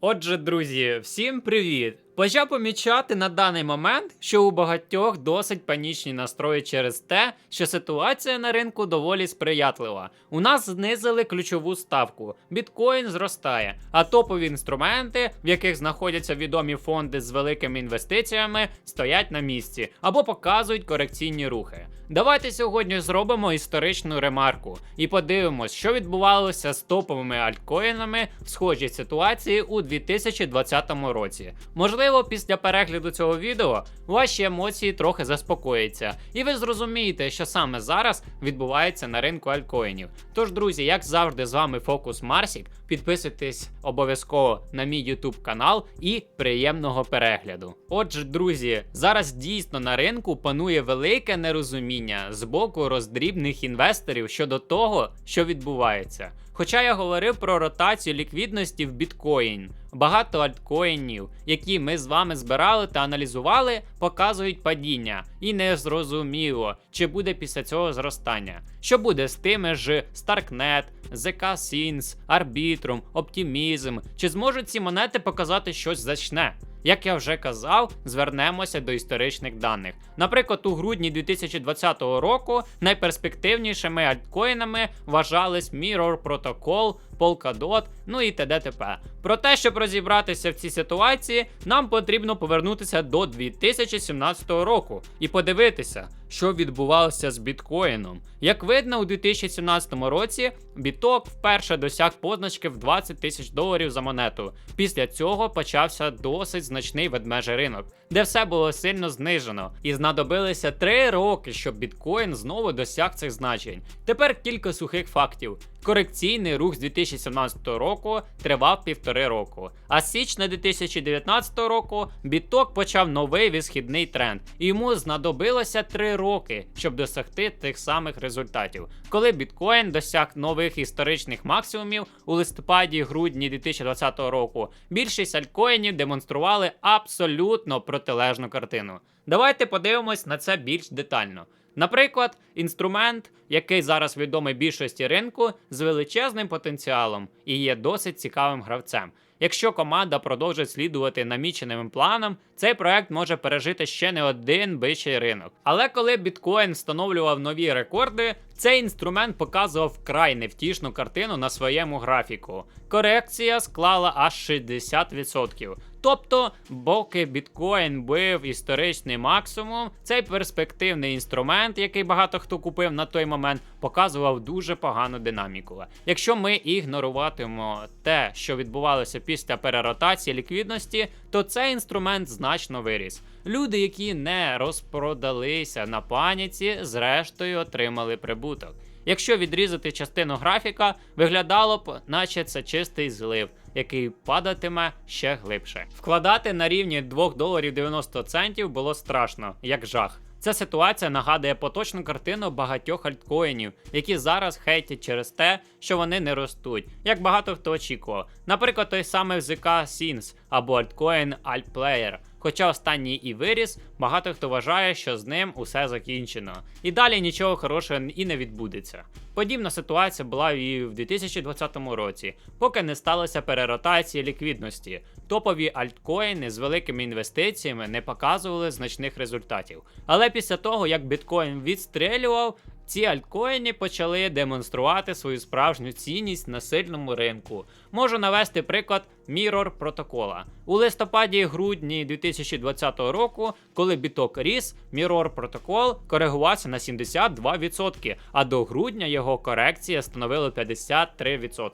Отже, друзі, всім привіт! Почав помічати на даний момент, що у багатьох досить панічні настрої через те, що ситуація на ринку доволі сприятлива. У нас знизили ключову ставку, біткоін зростає, а топові інструменти, в яких знаходяться відомі фонди з великими інвестиціями, стоять на місці або показують корекційні рухи. Давайте сьогодні зробимо історичну ремарку і подивимось, що відбувалося з топовими альткоїнами в схожій ситуації у 2020 році. Можливо, після перегляду цього відео ваші емоції трохи заспокояться, і ви зрозумієте, що саме зараз відбувається на ринку альткоїнів. Тож, друзі, як завжди, з вами Фокус Марсік. Підписуйтесь обов'язково на мій YouTube канал і приємного перегляду. Отже, друзі, зараз дійсно на ринку панує велике нерозуміння з боку роздрібних інвесторів щодо того, що відбувається. Хоча я говорив про ротацію ліквідності в біткоін, багато альткоїнів, які ми з вами збирали та аналізували, показують падіння, і не зрозуміло, чи буде після цього зростання. Що буде з тими ж Starknet, ZK Sins, Arbitrum, Optimism, чи зможуть ці монети показати щось значне? Як я вже казав, звернемося до історичних даних. Наприклад, у грудні 2020 року найперспективнішими альткоїнами вважались Mirror Protocol, Polkadot, ну і т.д. т.п. Про те, щоб розібратися в цій ситуації, нам потрібно повернутися до 2017 року і подивитися, що відбувалося з біткоїном. Як видно, у 2017 році біток вперше досяг позначки в 20 тисяч доларів за монету. Після цього почався досить значний ведмежий ринок, де все було сильно знижено, і знадобилися 3 роки, щоб біткоін знову досяг цих значень. Тепер кілька сухих фактів. Корекційний рух з 2017 року тривав півтори року. А з січня 2019 року біток почав новий висхідний тренд, і йому знадобилося 3 роки, щоб досягти тих самих результатів. Коли біткоін досяг нових історичних максимумів у листопаді-грудні 2020 року, більшість альткоїнів демонстрували абсолютно протилежну картину. Давайте подивимось на це більш детально. Наприклад, інструмент, який зараз відомий більшості ринку, з величезним потенціалом і є досить цікавим гравцем. Якщо команда продовжить слідувати наміченим планам, цей проект може пережити ще не один бищий ринок. Але коли біткоін встановлював нові рекорди, цей інструмент показував вкрай невтішну картину на своєму графіку. Корекція склала аж 60%. Тобто, поки біткоін бив історичний максимум, цей перспективний інструмент, який багато хто купив на той момент, показував дуже погану динаміку. Якщо ми ігноруватимемо те, що відбувалося після переротації ліквідності, то цей інструмент значно виріс. Люди, які не розпродалися на паніці, зрештою отримали прибуток. Якщо відрізати частину графіка, виглядало б, наче це чистий злив, який падатиме ще глибше. Вкладати на рівні 2 доларів 90 центів було страшно, як жах. Ця ситуація нагадує поточну картину багатьох альткоїнів, які зараз хейтять через те, що вони не ростуть, як багато хто очікував. Наприклад, той самий ZK Sins або альткоін Altplayer. Хоча останній і виріс, багато хто вважає, що з ним усе закінчено, і далі нічого хорошого і не відбудеться. Подібна ситуація була і в 2020 році, поки не сталося переротації ліквідності. Топові альткоїни з великими інвестиціями не показували значних результатів. Але після того, як біткоін відстрелював, ці альткоїни почали демонструвати свою справжню цінність на сильному ринку. Можу навести приклад Mirror протокола. У листопаді грудні 2020 року, коли біток ріс, Mirror протокол коригувався на 72%, а до грудня його корекція становила 53%.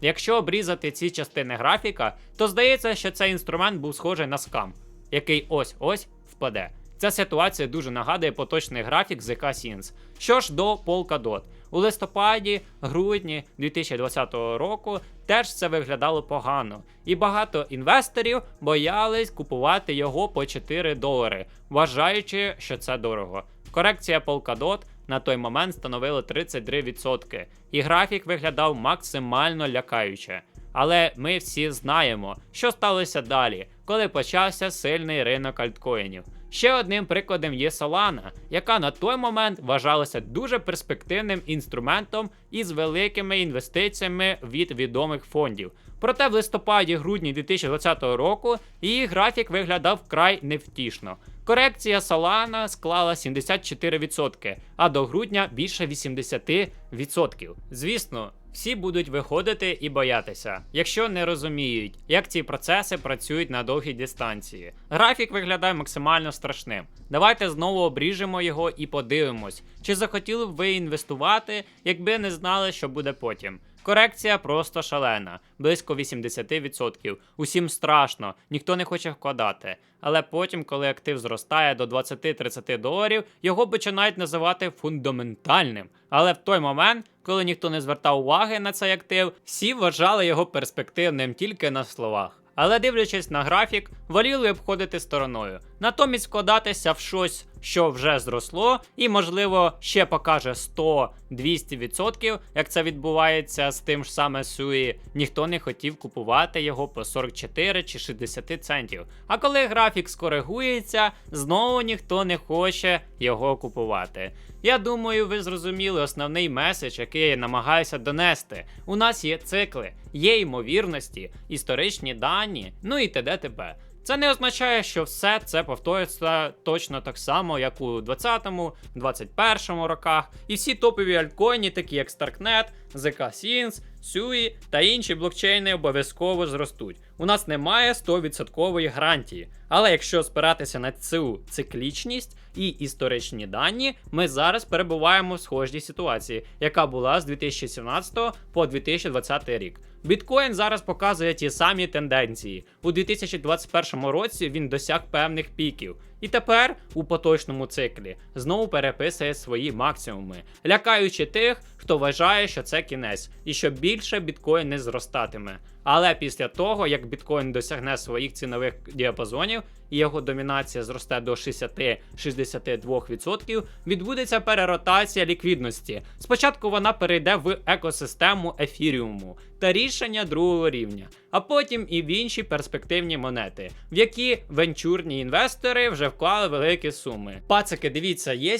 Якщо обрізати ці частини графіка, то здається, що цей інструмент був схожий на скам, який ось-ось впаде. Ця ситуація дуже нагадує поточний графік ZK Sins. Що ж до Polkadot. У листопаді, грудні 2020 року теж це виглядало погано, і багато інвесторів боялись купувати його по 4 долари, вважаючи, що це дорого. Корекція Polkadot на той момент становила 33%, і графік виглядав максимально лякаюче. Але ми всі знаємо, що сталося далі, коли почався сильний ринок альткоїнів. Ще одним прикладом є Solana, яка на той момент вважалася дуже перспективним інструментом із великими інвестиціями від відомих фондів. Проте в листопаді-грудні 2020 року її графік виглядав вкрай невтішно. Корекція Solana склала 74%, а до грудня більше 80%. Звісно, всі будуть виходити і боятися, якщо не розуміють, як ці процеси працюють на довгій дистанції. Графік виглядає максимально страшним. Давайте знову обріжемо його і подивимось, чи захотіли б ви інвестувати, якби не знали, що буде потім. Корекція просто шалена, близько 80%. Усім страшно, ніхто не хоче вкладати. Але потім, коли актив зростає до 20-30 доларів, його починають називати фундаментальним. Але в той момент, коли ніхто не звертав уваги на цей актив, всі вважали його перспективним тільки на словах. Але дивлячись на графік, воліли обходити стороною. Натомість вкладатися в щось, що вже зросло, і, можливо, ще покаже 100-200%, як це відбувається з тим ж саме Суї, ніхто не хотів купувати його по 44 чи 60 центів. А коли графік скоригується, знову ніхто не хоче його купувати. Я думаю, ви зрозуміли основний меседж, який я намагаюся донести. У нас є цикли, є ймовірності, історичні дані, ну і т.д. т.п. Це не означає, що все це повториться точно так само, як у 20-му, 21-му роках. І всі топові альткоїні, такі як Starknet, ZK Sins, Sui та інші блокчейни обов'язково зростуть. У нас немає 100% гарантії. Але якщо спиратися на цю циклічність і історичні дані, ми зараз перебуваємо в схожій ситуації, яка була з 2017 по 2020 рік. Біткоін зараз показує ті самі тенденції. У 2021 році він досяг певних піків. І тепер у поточному циклі знову переписує свої максимуми, лякаючи тих, хто вважає, що це кінець, і що більше біткоін не зростатиме. Але після того, як біткоін досягне своїх цінових діапазонів і його домінація зросте до 60-62%, відбудеться переротація ліквідності. Спочатку вона перейде в екосистему ефіріуму та рішення другого рівня, а потім і в інші перспективні монети, в які венчурні інвестори вже вклали великі суми. Пацики, дивіться, є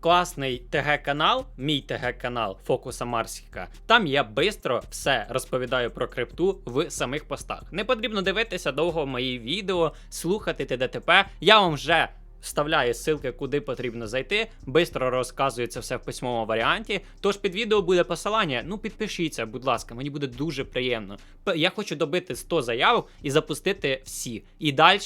класний ТГ-канал, мій ТГ-канал Фокуса Марсіка. Там я бистро все розповідаю про крипту в самих постах. Не потрібно дивитися довго мої відео, слухати ТДТП. Я вам вже. Вставляю ссылки, куди потрібно зайти. Бистро розказую це все в письмовому варіанті. Тож під відео буде посилання. Ну підпишіться, будь ласка, мені буде дуже приємно. Я хочу добити 100 заявок і запустити всі. І далі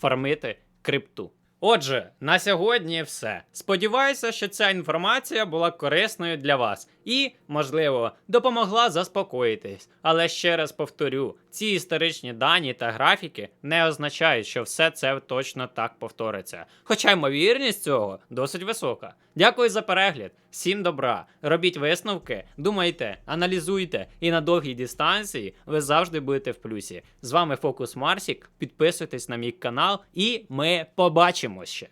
фармити крипту. Отже, на сьогодні все. Сподіваюся, що ця інформація була корисною для вас і, можливо, допомогла заспокоїтись. Але ще раз повторю: ці історичні дані та графіки не означають, що все це точно так повториться. Хоча ймовірність цього досить висока. Дякую за перегляд, всім добра. Робіть висновки, думайте, аналізуйте, і на довгій дистанції ви завжди будете в плюсі. З вами Фокус Марсік. Підписуйтесь на мій канал, і ми побачимося ще.